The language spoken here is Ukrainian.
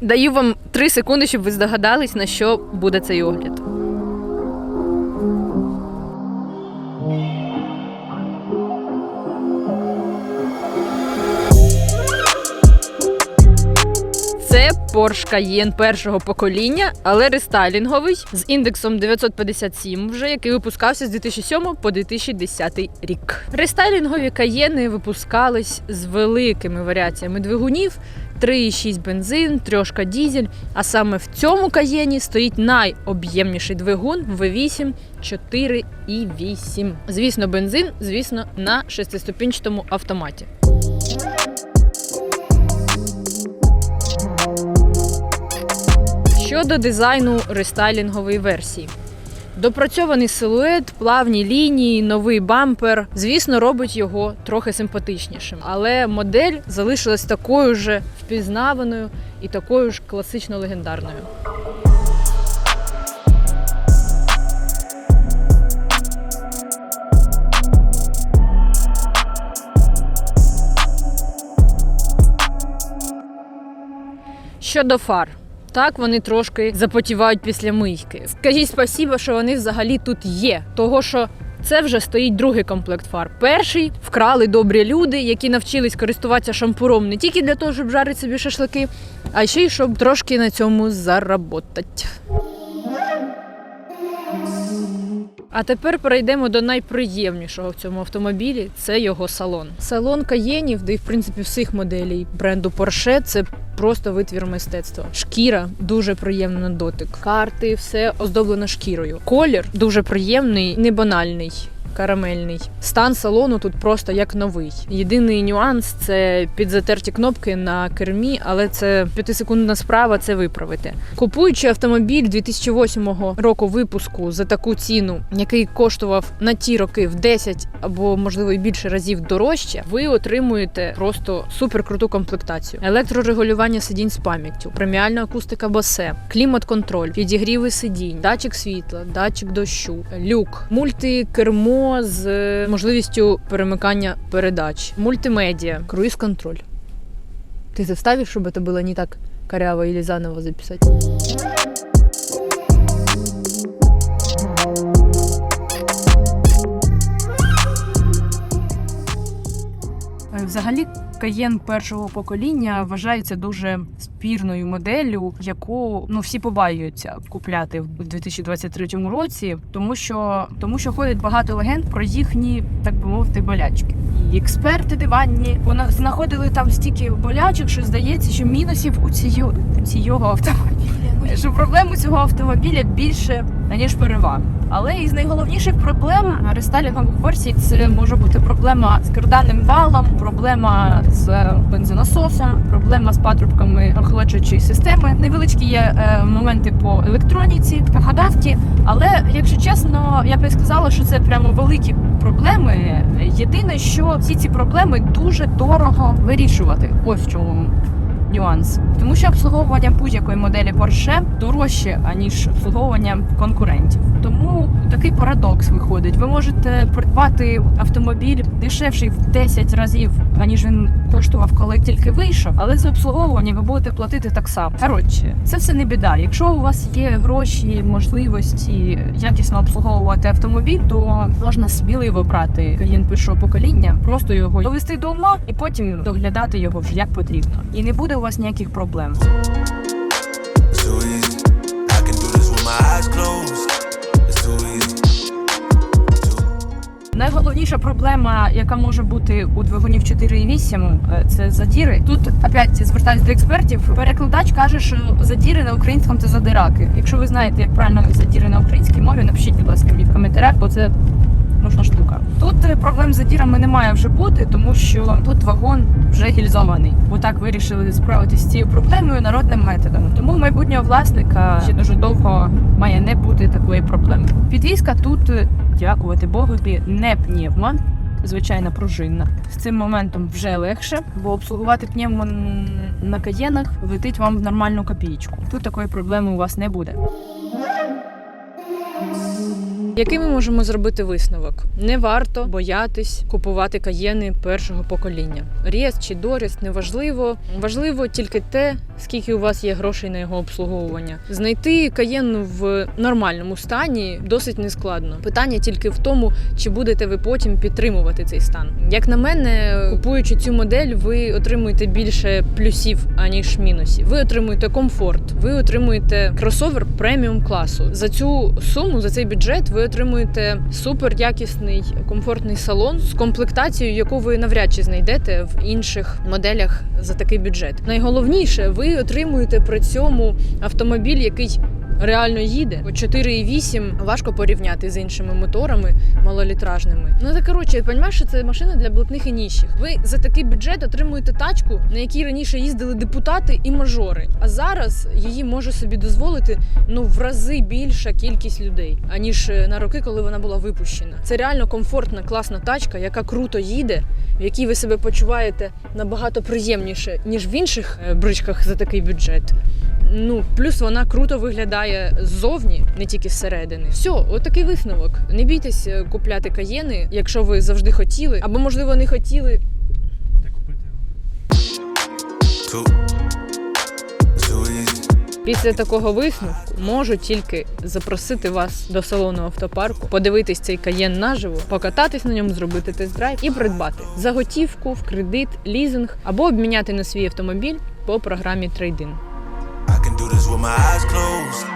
Даю вам три секунди, щоб ви здогадались, на що буде цей огляд. Porsche Cayenne першого покоління, але рестайлінговий з індексом 957, вже який випускався з 2007 по 2010 рік. Рестайлінгові каєни випускались з великими варіаціями двигунів. 3,6 бензин, трьошка дізель. А саме в цьому каєні стоїть найоб'ємніший двигун V8 4,8. Звісно, бензин, звісно, на шестиступінчатому автоматі. Щодо дизайну рестайлінгової версії. Допрацьований силует, плавні лінії, новий бампер, звісно, робить його трохи симпатичнішим. Але модель залишилась такою ж впізнаваною і такою ж класично легендарною. Щодо фар. Так, вони трошки запотівають після мийки. Скажіть спасіба, що вони взагалі тут є. Того що це вже стоїть другий комплект фар. Перший вкрали добрі люди, які навчились користуватися шампуром не тільки для того, щоб жарити собі шашлики, а ще й щоб трошки на цьому заработати. А тепер перейдемо до найприємнішого в цьому автомобілі це його салон. Салон Каєнів, де й в принципі всіх моделей бренду Porsche, це просто витвір мистецтва. Шкіра дуже приємна на дотик. Карти, все оздоблено шкірою. Колір дуже приємний, не банальний. Карамельний стан салону тут просто як новий. Єдиний нюанс це підзатерті кнопки на кермі, але це п'ятисекундна справа це виправити. Купуючи автомобіль 2008 року випуску за таку ціну, який коштував на ті роки в 10 або можливо і більше разів дорожче, ви отримуєте просто суперкруту комплектацію. Електрорегулювання сидінь з пам'яттю, преміальна акустика басе, клімат-контроль, підігріви сидінь, датчик світла, датчик дощу, люк, мультикермо з е, можливістю перемикання передач, мультимедіа, круїз-контроль. Ти заставиш, щоб це було не так коряво і заново записать? Е, Взагалі, Каєн першого покоління вважається дуже спірною моделлю, яку ну всі побаюються купляти в 2023 році, тому що тому що ходить багато легенд про їхні, так би мовити, болячки. І експерти диванні вона знаходили там стільки болячок, що здається, що мінусів у цього, цього автомобіля. Що проблем у цього автомобіля більше ніж переваг. Але із найголовніших проблем рестайлінгових версій це може бути проблема з карданним валом, проблема з бензонасосом, проблема з патрубками охолоджуючої системи. Невеличкі є е, моменти по електроніці, по гадавці. Але якщо чесно, я би сказала, що це прямо великі проблеми. Єдине, що всі ці проблеми дуже дорого вирішувати. Ось чому нюанс. Тому що обслуговування будь-якої моделі Porsche дорожче, аніж обслуговування конкурентів. Тому такий парадокс виходить. Ви можете придбати автомобіль дешевший в 10 разів, аніж він коштував, коли тільки вийшов, але за обслуговування ви будете платити так само. Коротше, це все не біда. Якщо у вас є гроші, можливості якісно обслуговувати автомобіль, то можна сміливо брати клієнт першого покоління, просто його довести до ума і потім доглядати його вже як потрібно. І не буде у вас ніяких проблем. It's too Найголовніша проблема, яка може бути у двигунів 4.8, е, це задіри. Тут опять звертаюся до експертів. Перекладач каже, що задіри на українському це задираки. Якщо ви знаєте, як правильно задіри на українській мові, напишіть, будь ласка, мені в коментарях, бо це нужна штука. Тут е, проблем з задірами не має вже бути, тому що тут вагон вже гільзований. Бо так вирішили справитися з цією проблемою народним методом. Тому майбутнього власника ще дуже довго має не бути такої проблеми. Підвізка тут, дякувати Богові, не пневма. Звичайна пружинна. З цим моментом вже легше, бо обслугувати пневмо на каєнах летить вам в нормальну копійку. Тут такої проблеми у вас не буде. Який ми можемо зробити висновок? Не варто боятись купувати каєни першого покоління. Ріс чи Доріс неважливо. Важливо тільки те, скільки у вас є грошей на його обслуговування. Знайти каєн в нормальному стані досить нескладно. Питання тільки в тому, чи будете ви потім підтримувати цей стан. Як на мене, купуючи цю модель, ви отримуєте більше плюсів аніж мінусів. Ви отримуєте комфорт, ви отримуєте кросовер преміум класу. За цю суму, за цей бюджет, ви отримуєте супер якісний комфортний салон з комплектацією, яку ви навряд чи знайдете в інших моделях за такий бюджет. Найголовніше, ви отримуєте при цьому автомобіль, який реально їде. 4,8 важко порівняти з іншими моторами малолітражними. Ну так коротше, розумієш, що це машина для блатних і ніщих. Ви за такий бюджет отримуєте тачку, на якій раніше їздили депутати і мажори. А зараз її може собі дозволити ну в рази більша кількість людей, аніж е, на роки, коли вона була випущена. Це реально комфортна, класна тачка, яка круто їде, в якій ви себе почуваєте набагато приємніше, ніж в інших е, бричках за такий бюджет. Ну, плюс вона круто виглядає ззовні, не тільки зсередини. Все, отакий висновок. Не бійтесь е, купляти каєни, якщо ви завжди хотіли, або можливо не хотіли. Too easy. Після такого висновку можу тільки запросити вас до салону автопарку, подивитись цей каєн наживо, покататись на ньому, зробити тест-драйв і придбати за готівку, в кредит, лізинг або обміняти на свій автомобіль по програмі трейдин. My eyes closed.